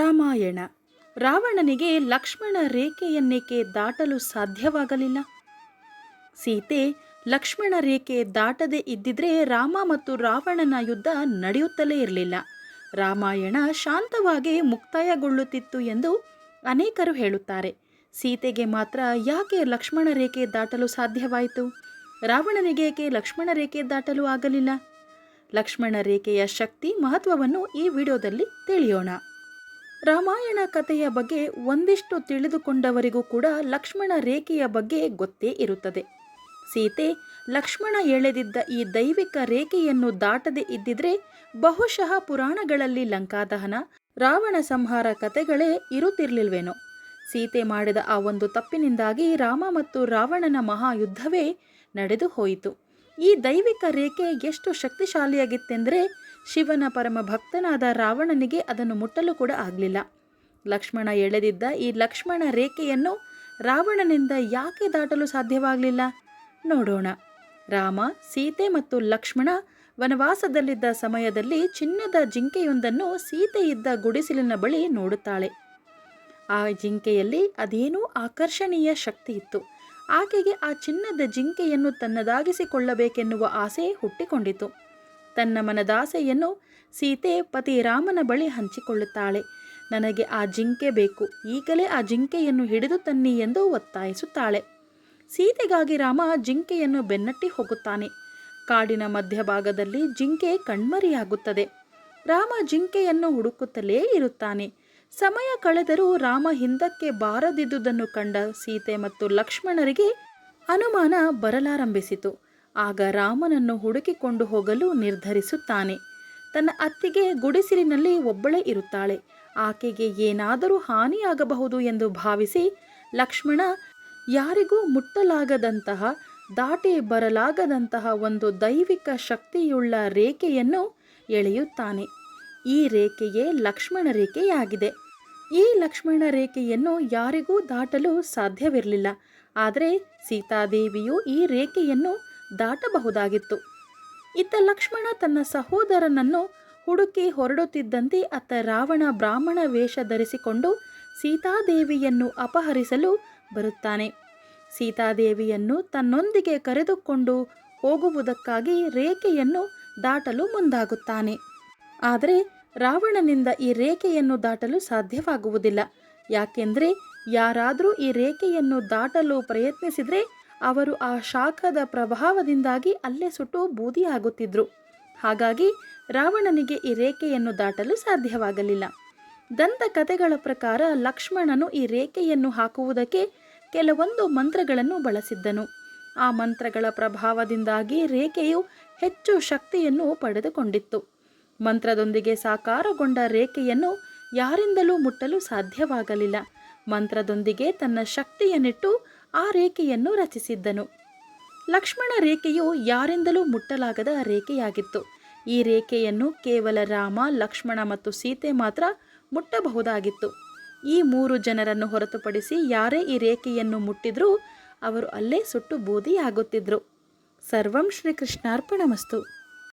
ರಾಮಾಯಣ. ರಾವಣನಿಗೆ ಲಕ್ಷ್ಮಣ ರೇಖೆಯನ್ನೇಕೆ ದಾಟಲು ಸಾಧ್ಯವಾಗಲಿಲ್ಲ? ಸೀತೆ ಲಕ್ಷ್ಮಣ ರೇಖೆ ದಾಟದೆ ಇದ್ದಿದ್ರೆ ರಾಮ ಮತ್ತು ರಾವಣನ ಯುದ್ಧ ನಡೆಯುತ್ತಲೇ ಇರಲಿಲ್ಲ. ರಾಮಾಯಣ ಶಾಂತವಾಗಿ ಮುಕ್ತಾಯಗೊಳ್ಳುತ್ತಿತ್ತು ಎಂದು ಅನೇಕರು ಹೇಳುತ್ತಾರೆ. ಸೀತೆಗೆ ಮಾತ್ರ ಯಾಕೆ ಲಕ್ಷ್ಮಣ ರೇಖೆ ದಾಟಲು ಸಾಧ್ಯವಾಯಿತು? ರಾವಣನಿಗೆ ಏಕೆ ಲಕ್ಷ್ಮಣ ರೇಖೆ ದಾಟಲು ಆಗಲಿಲ್ಲ? ಲಕ್ಷ್ಮಣ ರೇಖೆಯ ಶಕ್ತಿ ಮಹತ್ವವನ್ನು ಈ ವಿಡಿಯೋದಲ್ಲಿ ತಿಳಿಯೋಣ. ರಾಮಾಯಣ ಕಥೆಯ ಬಗ್ಗೆ ಒಂದಿಷ್ಟು ತಿಳಿದುಕೊಂಡವರಿಗೂ ಕೂಡ ಲಕ್ಷ್ಮಣ ರೇಖೆಯ ಬಗ್ಗೆ ಗೊತ್ತೇ ಇರುತ್ತದೆ. ಸೀತೆ, ಲಕ್ಷ್ಮಣ ಎಳೆದಿದ್ದ ಈ ದೈವಿಕ ರೇಖೆಯನ್ನು ದಾಟದೆ ಇದ್ದಿದ್ರೆ ಬಹುಶಃ ಪುರಾಣಗಳಲ್ಲಿ ಲಂಕಾದಹನ, ರಾವಣ ಸಂಹಾರ ಕಥೆಗಳೇ ಇರುತ್ತಿರಲಿಲ್ವೇನೋ. ಸೀತೆ ಮಾಡಿದ ಆ ಒಂದು ತಪ್ಪಿನಿಂದಾಗಿ ರಾಮ ಮತ್ತು ರಾವಣನ ಮಹಾಯುದ್ಧವೇ ನಡೆದು ಹೋಯಿತು. ಈ ದೈವಿಕ ರೇಖೆ ಎಷ್ಟು ಶಕ್ತಿಶಾಲಿಯಾಗಿತ್ತೆಂದರೆ ಶಿವನ ಪರಮ ಭಕ್ತನಾದ ರಾವಣನಿಗೆ ಅದನ್ನು ಮುಟ್ಟಲು ಕೂಡ ಆಗಲಿಲ್ಲ. ಲಕ್ಷ್ಮಣ ಎಳೆದಿದ್ದ ಈ ಲಕ್ಷ್ಮಣ ರೇಖೆಯನ್ನು ರಾವಣನಿಂದ ಯಾಕೆ ದಾಟಲು ಸಾಧ್ಯವಾಗಲಿಲ್ಲ? ನೋಡೋಣ. ರಾಮ, ಸೀತೆ ಮತ್ತು ಲಕ್ಷ್ಮಣ ವನವಾಸದಲ್ಲಿದ್ದ ಸಮಯದಲ್ಲಿ ಚಿನ್ನದ ಜಿಂಕೆಯೊಂದನ್ನು ಸೀತೆ ಇದ್ದ ಗುಡಿಸಿಲಿನ ಬಳಿ ನೋಡುತ್ತಾಳೆ. ಆ ಜಿಂಕೆಯಲ್ಲಿ ಅದೇನೋ ಆಕರ್ಷಣೀಯ ಶಕ್ತಿ ಇತ್ತು. ಆಕೆಗೆ ಆ ಚಿನ್ನದ ಜಿಂಕೆಯನ್ನು ತನ್ನದಾಗಿಸಿಕೊಳ್ಳಬೇಕೆನ್ನುವ ಆಸೆ ಹುಟ್ಟಿಕೊಂಡಿತು. ತನ್ನ ಮನದಾಸೆಯನ್ನು ಸೀತೆ ಪತಿ ರಾಮನ ಬಳಿ ಹಂಚಿಕೊಳ್ಳುತ್ತಾಳೆ. ನನಗೆ ಆ ಜಿಂಕೆ ಬೇಕು. ಈಗಲೇ ಆ ಜಿಂಕೆಯನ್ನು ಹಿಡಿದು ತನ್ನಿ ಎಂದು ಒತ್ತಾಯಿಸುತ್ತಾಳೆ. ಸೀತೆಗಾಗಿ ರಾಮ ಜಿಂಕೆಯನ್ನು ಬೆನ್ನಟ್ಟಿ ಹೋಗುತ್ತಾನೆ. ಕಾಡಿನ ಮಧ್ಯಭಾಗದಲ್ಲಿ ಜಿಂಕೆ ಕಣ್ಮರಿಯಾಗುತ್ತದೆ. ರಾಮ ಜಿಂಕೆಯನ್ನು ಹುಡುಕುತ್ತಲೇ ಇರುತ್ತಾನೆ. ಸಮಯ ಕಳೆದರೂ ರಾಮ ಹಿಂದಕ್ಕೆ ಬಾರದಿದ್ದುದನ್ನು ಕಂಡ ಸೀತೆ ಮತ್ತು ಲಕ್ಷ್ಮಣರಿಗೆ ಅನುಮಾನ ಬರಲಾರಂಭಿಸಿತು. ಆಗ ರಾಮನನ್ನು ಹುಡುಕಿಕೊಂಡು ಹೋಗಲು ನಿರ್ಧರಿಸುತ್ತಾನೆ. ತನ್ನ ಅತ್ತಿಗೆ ಗುಡಿಸಿಲಿನಲ್ಲಿ ಒಬ್ಬಳೇ ಇರುತ್ತಾಳೆ. ಆಕೆಗೆ ಏನಾದರೂ ಹಾನಿಯಾಗಬಹುದು ಎಂದು ಭಾವಿಸಿ ಲಕ್ಷ್ಮಣ, ಯಾರಿಗೂ ಮುಟ್ಟಲಾಗದಂತಹ, ದಾಟಿ ಬರಲಾಗದಂತಹ ಒಂದು ದೈವಿಕ ಶಕ್ತಿಯುಳ್ಳ ರೇಖೆಯನ್ನು ಎಳೆಯುತ್ತಾನೆ. ಈ ರೇಖೆಯೇ ಲಕ್ಷ್ಮಣ ರೇಖೆಯಾಗಿದೆ. ಈ ಲಕ್ಷ್ಮಣ ರೇಖೆಯನ್ನು ಯಾರಿಗೂ ದಾಟಲು ಸಾಧ್ಯವಿರಲಿಲ್ಲ. ಆದರೆ ಸೀತಾದೇವಿಯು ಈ ರೇಖೆಯನ್ನು ದಾಟಬಹುದಾಗಿತ್ತು. ಇತ್ತ ಲಕ್ಷ್ಮಣ ತನ್ನ ಸಹೋದರನನ್ನು ಹುಡುಕಿ ಹೊರಡುತ್ತಿದ್ದಂತೆ ಅತ್ತ ರಾವಣ ಬ್ರಾಹ್ಮಣ ವೇಷ ಧರಿಸಿಕೊಂಡು ಸೀತಾದೇವಿಯನ್ನು ಅಪಹರಿಸಲು ಬರುತ್ತಾನೆ. ಸೀತಾದೇವಿಯನ್ನು ತನ್ನೊಂದಿಗೆ ಕರೆದುಕೊಂಡು ಹೋಗುವುದಕ್ಕಾಗಿ ರೇಖೆಯನ್ನು ದಾಟಲು ಮುಂದಾಗುತ್ತಾನೆ. ಆದರೆ ರಾವಣನಿಂದ ಈ ರೇಖೆಯನ್ನು ದಾಟಲು ಸಾಧ್ಯವಾಗುವುದಿಲ್ಲ. ಯಾಕೆಂದರೆ ಯಾರಾದರೂ ಈ ರೇಖೆಯನ್ನು ದಾಟಲು ಪ್ರಯತ್ನಿಸಿದರೆ ಅವರು ಆ ಶಾಖದ ಪ್ರಭಾವದಿಂದಾಗಿ ಅಲ್ಲೇ ಸುಟ್ಟು ಬೂದಿಯಾಗುತ್ತಿದ್ದರು ಹಾಗಾಗಿ ರಾವಣನಿಗೆ ಈ ರೇಖೆಯನ್ನು ದಾಟಲು ಸಾಧ್ಯವಾಗಲಿಲ್ಲ. ದಂತ ಕಥೆಗಳ ಪ್ರಕಾರ ಲಕ್ಷ್ಮಣನು ಈ ರೇಖೆಯನ್ನು ಹಾಕುವುದಕ್ಕೆ ಕೆಲವೊಂದು ಮಂತ್ರಗಳನ್ನು ಬಳಸಿದ್ದನು. ಆ ಮಂತ್ರಗಳ ಪ್ರಭಾವದಿಂದಾಗಿ ರೇಖೆಯು ಹೆಚ್ಚು ಶಕ್ತಿಯನ್ನು ಪಡೆದುಕೊಂಡಿತ್ತು. ಮಂತ್ರದೊಂದಿಗೆ ಸಾಕಾರಗೊಂಡ ರೇಖೆಯನ್ನು ಯಾರಿಂದಲೂ ಮುಟ್ಟಲು ಸಾಧ್ಯವಾಗಲಿಲ್ಲ. ಮಂತ್ರದೊಂದಿಗೆ ತನ್ನ ಶಕ್ತಿಯನ್ನಿಟ್ಟು ಆ ರೇಖೆಯನ್ನು ರಚಿಸಿದ್ದನು. ಲಕ್ಷ್ಮಣ ರೇಖೆಯು ಯಾರಿಂದಲೂ ಮುಟ್ಟಲಾಗದ ರೇಖೆಯಾಗಿತ್ತು. ಈ ರೇಖೆಯನ್ನು ಕೇವಲ ರಾಮ, ಲಕ್ಷ್ಮಣ ಮತ್ತು ಸೀತೆ ಮಾತ್ರ ಮುಟ್ಟಬಹುದಾಗಿತ್ತು. ಈ ಮೂರು ಜನರನ್ನು ಹೊರತುಪಡಿಸಿ ಯಾರೇ ಈ ರೇಖೆಯನ್ನು ಮುಟ್ಟಿದ್ರೂ ಅವರು ಅಲ್ಲೇ ಸುಟ್ಟು ಬೂದಿಯಾಗುತ್ತಿದ್ರು. ಸರ್ವಂ ಶ್ರೀಕೃಷ್ಣಾರ್ಪಣಮಸ್ತು.